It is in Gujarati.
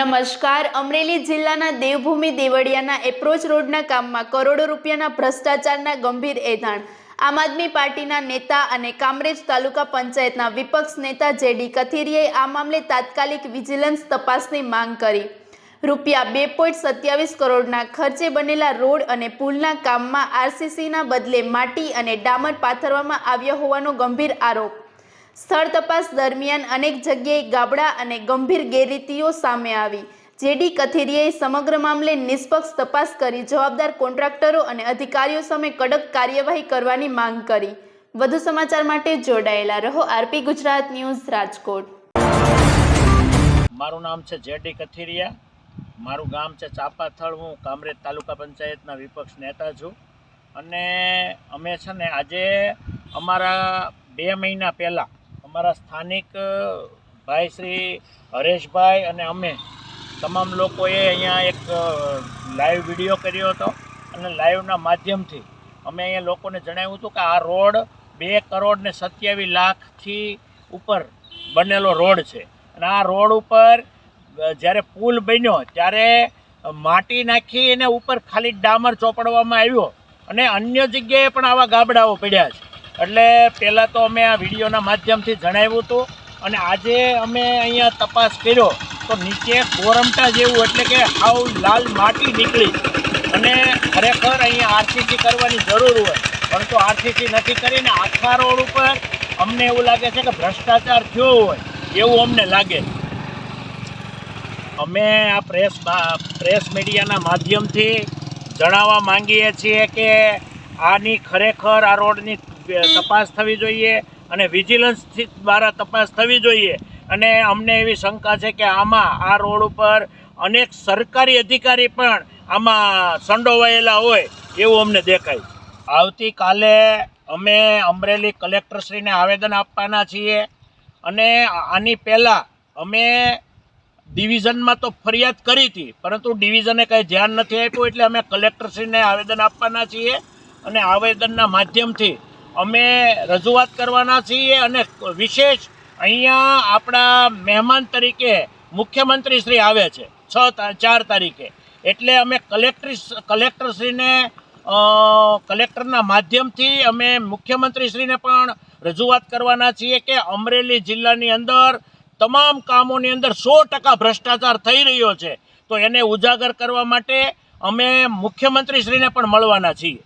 નમસ્કાર. અમરેલી જિલ્લાના દેવભૂમિ દેવળિયાના એપ્રોચ રોડના કામમાં કરોડો રૂપિયાના ભ્રષ્ટાચારના ગંભીર એધાણ. આમ આદમી પાર્ટીના નેતા અને કામરેજ તાલુકા પંચાયતના વિપક્ષ નેતા જેડી કથિરીએ આ મામલે તાત્કાલિક વિજિલન્સ તપાસની માંગ કરી. રૂપિયા બે પોઈન્ટ સત્યાવીસ કરોડના ખર્ચે બનેલા રોડ અને પુલના કામમાં આરસીસીના બદલે માટી અને ડામર પાથરવામાં આવ્યો હોવાનો ગંભીર આરોપ. સ્થળ તપાસ દરમિયાન અનેક જગ્યાએ ગાબડા અને ગંભીર ગેરરીતિઓ સામે આવી. જેડી કથિરિયાએ સમગ્ર મામલે નિષ્પક્ષ તપાસ કરી જવાબદાર કોન્ટ્રાક્ટરો અને અધિકારીઓ સામે કડક કાર્યવાહી કરવાની માંગ કરી. વધુ સમાચાર માટે જોડાયેલા રહો આરપી ગુજરાત ન્યૂઝ રાજકોટ. મારું નામ છે જેડી કથિરિયા. મારું ગામ છે ચાપાથળ. હું કામરેજ તાલુકા પંચાયતના વિપક્ષ નેતા છું. અને અમે છે ને આજે અમારા બે મહિના પહેલાં અમારા સ્થાનિક ભાઈ શ્રી હરેશભાઈ અને અમે તમામ લોકોએ અહીંયા એક લાઈવ વીડિયો કર્યો હતો. અને લાઈવના માધ્યમથી અમે અહીંયા લોકોને જણાવ્યું હતું કે આ રોડ બે કરોડ ને સત્યાવીસ લાખથી ઉપર બનેલો રોડ છે. અને આ રોડ ઉપર જ્યારે પુલ બન્યો, ત્યારે માટી નાખી એને ઉપર ખાલી ડામર ચોપડવામાં આવ્યો અને અન્ય જગ્યાએ પણ આવા ગાબડાઓ પડ્યા છે. એટલે પહેલાં તો અમે આ વિડીયોના માધ્યમથી જણાવ્યું હતું અને આજે અમે અહીંયા તપાસ કર્યો તો નીચે ગોરમટા જેવું એટલે કે આવ લાલ માટી નીકળી અને ખરેખર અહીંયા આરસીસી કરવાની જરૂર હોય, પરંતુ આરસીસી નથી કરીને આખા રોડ ઉપર અમને એવું લાગે છે કે ભ્રષ્ટાચાર થયો હોય, એવું અમને લાગે અમે આ પ્રેસ પ્રેસ મીડિયાના માધ્યમથી જણાવવા માંગીએ છીએ કે આની ખરેખર આ રોડની તપાસ થવી જોઈએ અને વિજિલન્સ દ્વારા તપાસ થવી જોઈએ. અને અમને એવી શંકા છે કે આમાં આ રોડ ઉપર અનેક સરકારી અધિકારી પણ આમાં સંડોવાયેલા હોય એવું અમને દેખાય. આવતીકાલે અમે અમરેલી કલેક્ટરશ્રીને આવેદન આપવાના છીએ અને આની પહેલાં અમે ડિવિઝનમાં તો ફરિયાદ કરી હતી, પરંતુ ડિવિઝને કંઈ ધ્યાન નથી આપ્યું, એટલે અમે કલેક્ટરશ્રીને આવેદન આપવાના છીએ અને આવેદનના માધ્યમથી અમે રજૂઆત કરવાના છીએ અને વિશેષ અહીંયા આપણા મહેમાન તરીકે મુખ્યમંત્રી શ્રી આવે છે, છ ચાર તારીખે. એટલે અમે કલેક્ટરી, કલેક્ટરશ્રીને કલેક્ટરના માધ્યમથી અમે મુખ્યમંત્રીશ્રીને પણ રજૂઆત કરવાના છીએ કે અમરેલી જિલ્લાની અંદર તમામ કામોની અંદર સો ટકા ભ્રષ્ટાચાર થઈ રહ્યો છે, તો એને ઉજાગર કરવા માટે અમે મુખ્યમંત્રીશ્રીને પણ મળવાના છીએ.